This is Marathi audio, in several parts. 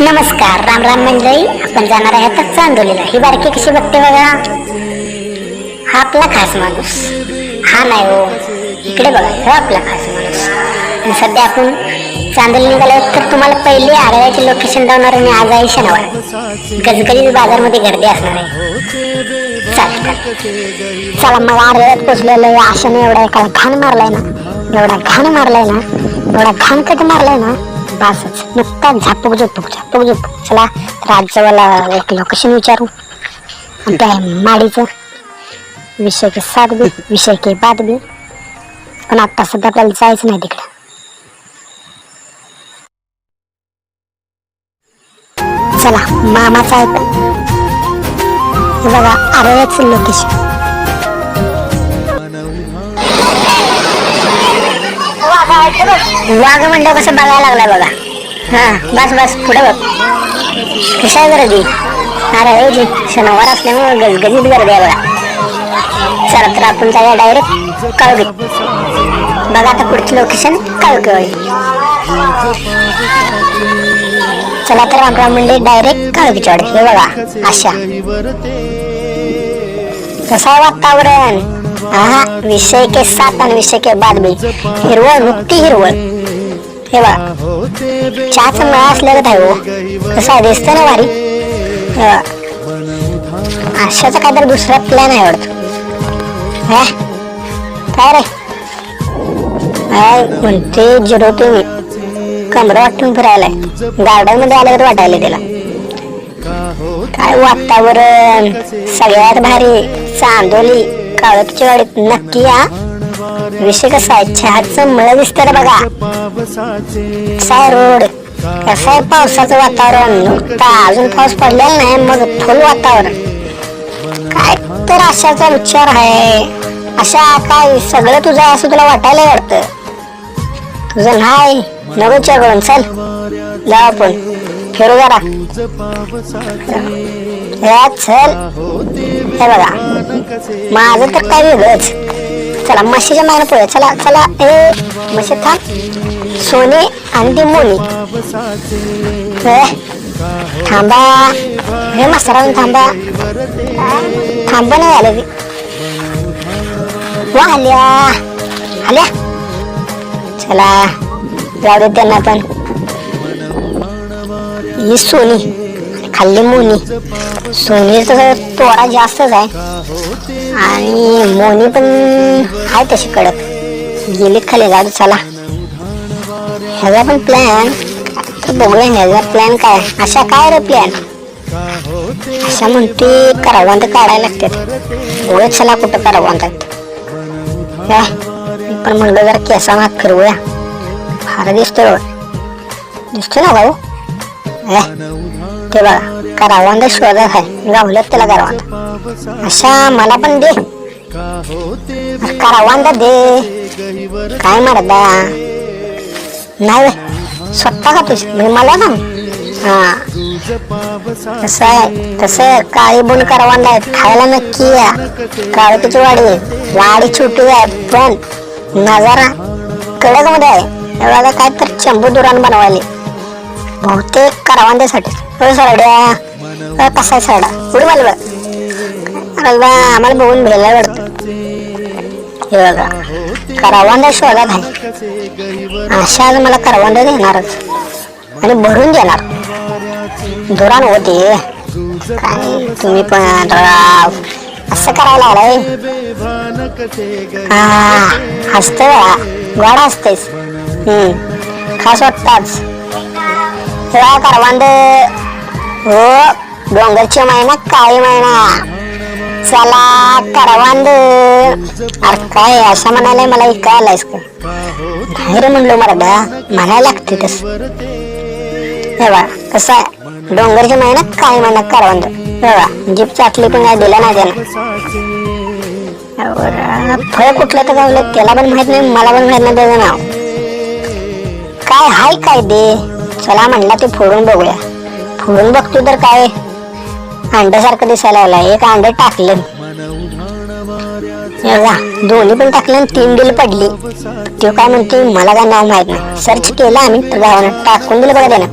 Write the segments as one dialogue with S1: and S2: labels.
S1: नमस्कार राम राम मंडळी. आपण जाणार आहे आता चांदोलीला. ही बारकी कशी बघते बघा. हा आपला खास माणूस. हा नाही हो. इकडे बघा हा आपला खास माणूस. आणि सध्या आपण चांदोली निघालो तर तुम्हाला पहिले आडव्याचे लोकेशन लावणार आणि आज आहे शनिवार. गजगजीत बाजारमध्ये गर्दी असणार आहे. चला मग आरळ्यात पोचलेलं आहे. आशाने एवढा एका घाण मारलाय ना. एवढा घाण मारलाय ना. एवढा घाण कधी मारलाय ना. बासच नुकता झापूक झोपूक झापूक झोपूक चला जवळ एक लोकेशन विचारू. आहे माडीचं. विषय के साथ बी विषय के बाद बी पण आता सध्या आपल्याला जायचं नाही तिकडे. चला मामाचं हे बघा आरोग्याचं लोकेशन वाघ म्हणलं कसं बघायला लागला बघा. हा बस बस पुढे बघ. कशा आहे? गर्दी अरे हो जी शनिवार असल्यामुळे गजगजीत गर्दी आहे बघा. चला तर आपण जाऊया डायरेक्ट कळवी बघा आता पुढची लोकेशन कळकळी चला तर आपण म्हणजे डायरेक्ट कळवीचोड हे बघा अशा कसं आहे वातावरण? हा विषय के साथ आणि विषय के बाद मी हिरवळ नुकती हिरवळ. हे बघा चहाचा मळा असल्यागत आहे हो. कसा दिसतं ना भारी. हे बघा. अशाचा काहीतरी दुसरा प्लॅन आहे वाटतो. हा? काय रे? काय म्हणते जिरवतो मी कमरं वाटून फिरायलाय. गार्डनमध्ये आलं तर वाटायला त्याला काय वातावरण? सगळ्यात भारी. चांदोली. काळकीच्या वाडीत नक्की या. विषय कसा आहे? चहाचं मळ दिसत बघा. साय आहे रोड? कसं आहे पावसाचं वातावरण? नुकता अजून पाऊस पडलेला नाही मग फुल वातावरण. काय तर अशाचा विचार आहे. अशा काय सगळं तुझं आहे असं तुला वाटायला वाटतं तुझं नाही नको करून चल जा आपण. फिरू जरा. चल. हे बघा. माझं तर काय वेगळंच. चला म्हशीच्या मागणं पुढे. चला चला हे म्हशी थांब. सोने आणि ती मोनी. थांबा. हे मस्तरावून थांबा. थांबा नाही आले वा आल्या. आल्या. चला जाऊ दे त्यांना पण. ही सोनी. खाल्ली मोनी. सोनीचं तर तोरा जास्तच आहे. आणि मोनी पण आहे तशी कडक. गेली खाली जाऊ चला ह्याचा पण प्लॅन बघूया ह्याचा प्लॅन काय अशा काय रे प्लॅन अशा म्हणते करावांत काढायला लागतात. बघूया चला कुठं करावांतात काय पण म्हणलं जरा केसा हात फिरवूया. फार दिसतोय दिसतो दिसतोय ना भाऊ? ते बघा करावांदा शोधत आहे. गावलं त्याला करावांदा अशा मला पण दे. अरे दे. काय मरदा? नाही स्वतः खातोस म्हणजे मी मला सांग हा. कसं आहे. तसं काळी बोल करवांदा आहे खायला नक्की या. काळकीची वाडी. वाडी छोटी आहे पण नजारा कडकमध्ये आहे. एवढा काय तर चंबू दुरान बनवायला. बहुतेक करवांद्यासाठी हो सरड्या. कसा आहे सरडा. उडी मला बघ. अरे बा, आम्हाला बघून भेला वाटतं. हे बघा. करवांदा शोधात आहे अशा आज मला करवांदा देणारच. आणि भरून देणार. धुरान होते. काय तुम्ही पण राव. असं करायला आलाय. हा हसत गोड हसतेस. हम्म खास वाटताच तेव्हा करवांद हो डोंगरची महिना काळी महिना चला करवांद अरे काय असं म्हणायला मला इतका आलायस का नाही रे म्हणलो मरदा म्हणायला लागते तस हे बा कसं आहे डोंगरची महिना काळी महिना करवांद हे बा जीप चाटली पण काय दिला नाही त्याला फळ कुठलं तर गावलं त्याला पण माहीत नाही मला पण माहीत नाही त्याचं नाव काय हाय काय दे चला म्हणला ते फोडून बघूया. फोडून बघतो तर काय? अंड्यासारखं दिसायला लागला. एक अंड टाकलं. दोन्ही पण टाकलं आणि तीन बिल पडली. तो काय म्हणते मला काय नाव माहीत नाही. सर्च केलं आम्ही तर गावानं टाकून दिलं बघा त्यानं.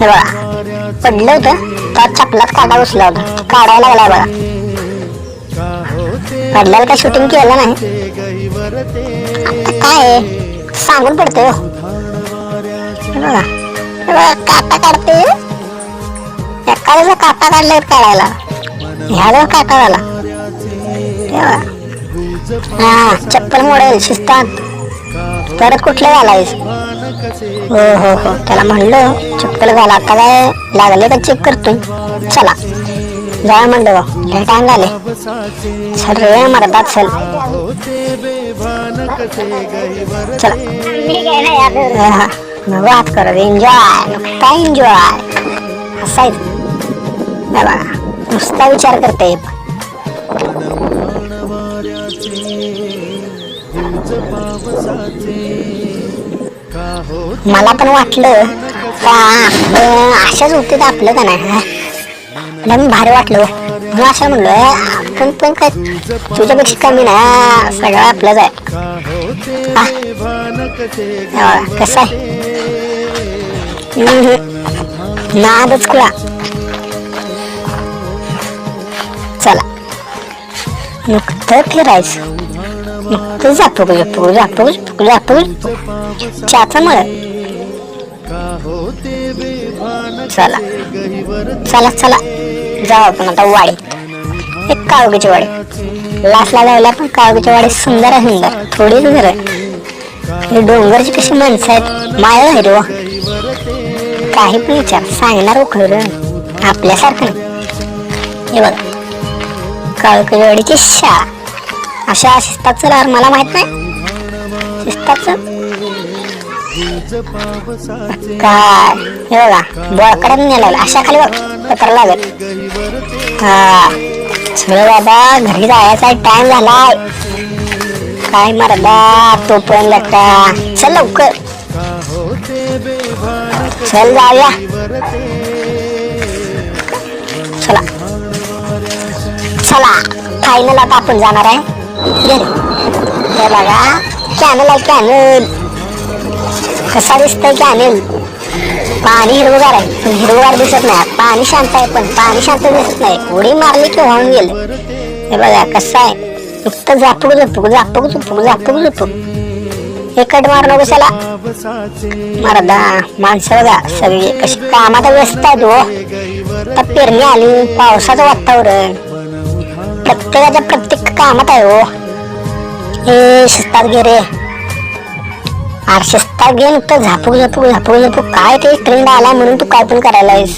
S1: बघा पडलं होतं त्या चपलात काढा उचला होता. काढायला लागला बघा. पडल्याला काय शूटिंग केलं नाही? काय आहे? सांगून पडतोय हो. बघा काटा काढते. एखाद्याचा काटा काढलाय काढायला. ह्याला काटा झाला. हा चप्पल मोडेल शिस्तात परत कुठलं घालायच? हो हो हो. त्याला म्हणलं चप्पल घाला. आता काय लागले का चेक करतोय. चला. जाय म्हणलं बा लय टाइम झाले चल रे मरदा चल. चला. हा, करत एन्जॉय नुकता एन्जॉय हसायचं नाही बघा नुसता विचार करते. मला पण वाटलं का अशाच होते आपलं का नाही? मला पण भारी वाटलं मी असं म्हणलोय आपण पण काय तुझ्यापेक्षा कमी ना सगळं आपलंच आहे कसं आहे नादच कुळा चला नुकतं फिरायचं नुकतं जापू जापू जापू जापू जापू चहाचं चला चला चला जाऊ आपण आता वाडीत एक काळोखीची वाडी लासला जायला पण काळोखीची वाडी सुंदर आहे सुंदर थोडीच घर आहे. हे डोंगरची कशी माणसं आहेत. माया आहे रे वा. काही पण विचार. सांगणार उखळ आपल्यासारखं हे बघ. काळकी वाडीची शाळा. अशा शिस्तात चला मला माहीत नाही. शिस्तात काय? हे बघा. बळकड्यात नेला अशा खाली बघ. पत्र लागत हा. चल बाबा घरी जायचा टाइम झालाय. काय मरदा तो पण लटा चल लवकर. चल जाऊया. चला. चला. फायनल आता आपण जाणार आहे. बघा. कॅनल आहे कॅनल कसा दिसतंय कॅनल पाणी हिरवगार आहे. पण हिरवगार दिसत नाही. पाणी शांत आहे पण पाणी शांत दिसत नाही. उडी मारली की वाहून गेल. हे बघा कसं आहे? नुकतं झापूक झुपूक झापूक झुपूक झापूक झुपूक हे कट मारणं नको मरदा माणसं बघा सगळी कशी कामात व्यस्त आहेत हो. तर पेरणी आली पावसाचं वातावरण. प्रत्येकाच्या प्रत्येक कामात आहे हो. हे शिस्तात घे रे अरे शिस्तात नुकतं झापूक झापूक झापूक झापूक काय ते ट्रेंड आला म्हणून तू काय पण करायला आहेस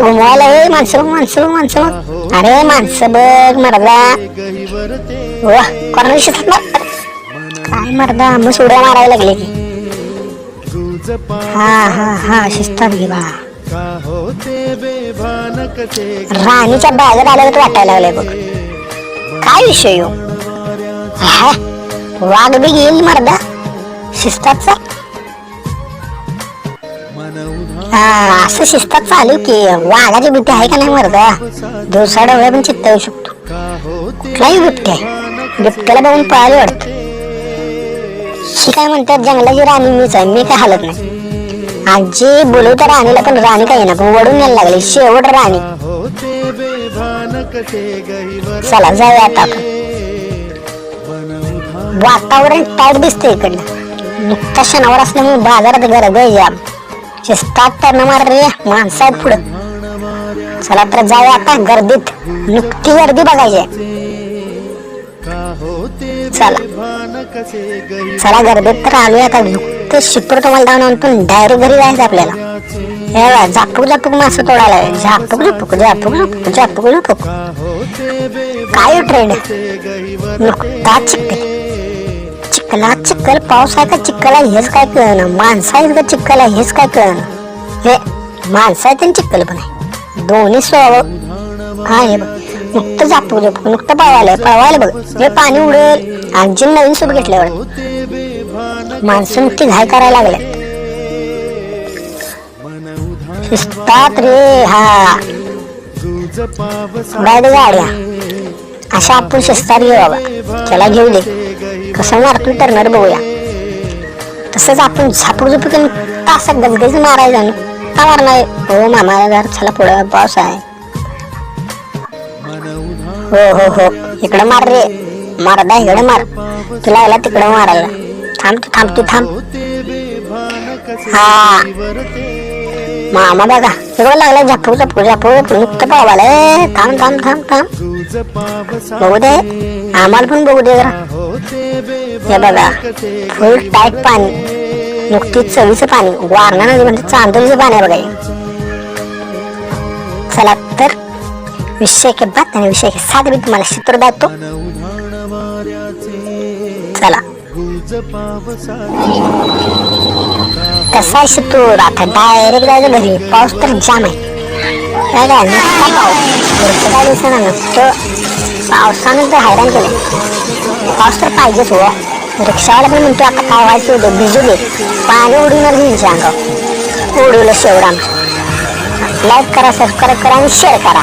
S1: घुमवायला हे माणसं बघ माणसं बघ माणसं. बघ अरे माणसं बघ मरदा. वा कोणाला शिस्तात मार काय मरदा मग सोड्या मारायला लागले की हा हा हा शिस्तात घे बा. राणीच्या बॅगेत आल्यावर तर वाटायला लागलाय बघ. काय विषय हो? वाघ बी घेईल मर्दा. शिस्ताचा हा असं शिस्तात चालू की वाघाची भीती आहे का नाही मर्दा? दिवसा डोळे पण चित्त येऊ शकतो. कुठलाही बिबटे आहे. बिबट्याला बघून पळायला वाटत. ही काय म्हणतात जंगलाची राणी मीच आहे मी काय हालत नाही. आजी बोलवता राणीला पण राणी काही ना पण वडून यायला लागली. शेवट राणी. चला जाऊया आता वातावरण टाईट दिसते इकडनं. नुकता शनिवार असल्यामुळे बाजारात गर्दी जाम शिस्तात तर मार रे माणसं आहेत पुढं. चला तर जाऊया आता गर्दीत. नुकती गर्दी बघायची. चला. चला गर्दीत तर आलोय आता. नुकतं शिपूर तुम्हाला जाऊन पण डायरेक्ट घरी जायचं आपल्याला. झापूक झापूक मासं तोडायला झापूक झापूक झापूक झापूक झापूक झापूक. काय ट्रेंड? नुकताच ह्याला चिखल पाऊस आहे का चिखल आहे हेच काय कळणं माणसं आहेत का चिखल आहे हेच काय कळणं हे माणसं आहेत आणि चिखल पण आहे. दोन्ही स्वभाव हा हे बघ. नुकतं झापूक झापूक नुकतं पळवायला पळवायला बघ. हे पाणी उडेल आणखी नवीन सूप घेतल्यावर माणसं नुकती घाय करायला लागले शिस्तात रे हा. गाड्या. अशा आपण शिस्तात घेऊ बाबा. त्याला घेऊ दे कसं मारतो टर्नर बघूया. तसंच आपण झापूक झुपूक तास गजगज मारायचा ना का मारणार? हो मामा घर चला पुढे पाऊस आहे. हो हो हो. इकडं मार रे. मारदा इकडं मार. तुला याला तिकडं मारायला. थांब तू थांब तू थांब. हा. मामा बघा. सगळं लागला झापू झपू झापू नुकतं पळवाला थांब थांब थांब थांब. बघू दे. आम्हाला पण बघू दे जरा. हे बघा फुल टाईप पाणी नुकतीच चवीचं पाणी वारणा नदी म्हणजे चांदोलीचं पाणी आहे बघा चला तर विषय के बात आणि विषय के साथ मी तुम्हाला चित्र दाखवतो. चला. कसा आहे शितूर आता डायरेक्ट जायचं घरी. पाऊस तर जाम आहे. काय काय? नुसता पाऊस. काय नुसतं पावसानं तर हैराण केलं. पाऊस तर पाहिजेच हो रिक्षावाला पण म्हणतो आता पावायचं होतं भिजू दे पाणी उडवणार घ्यायच्या अंगावर उडवलं शेवडाम लाईक करा सबस्क्राईब करा आणि शेअर करा.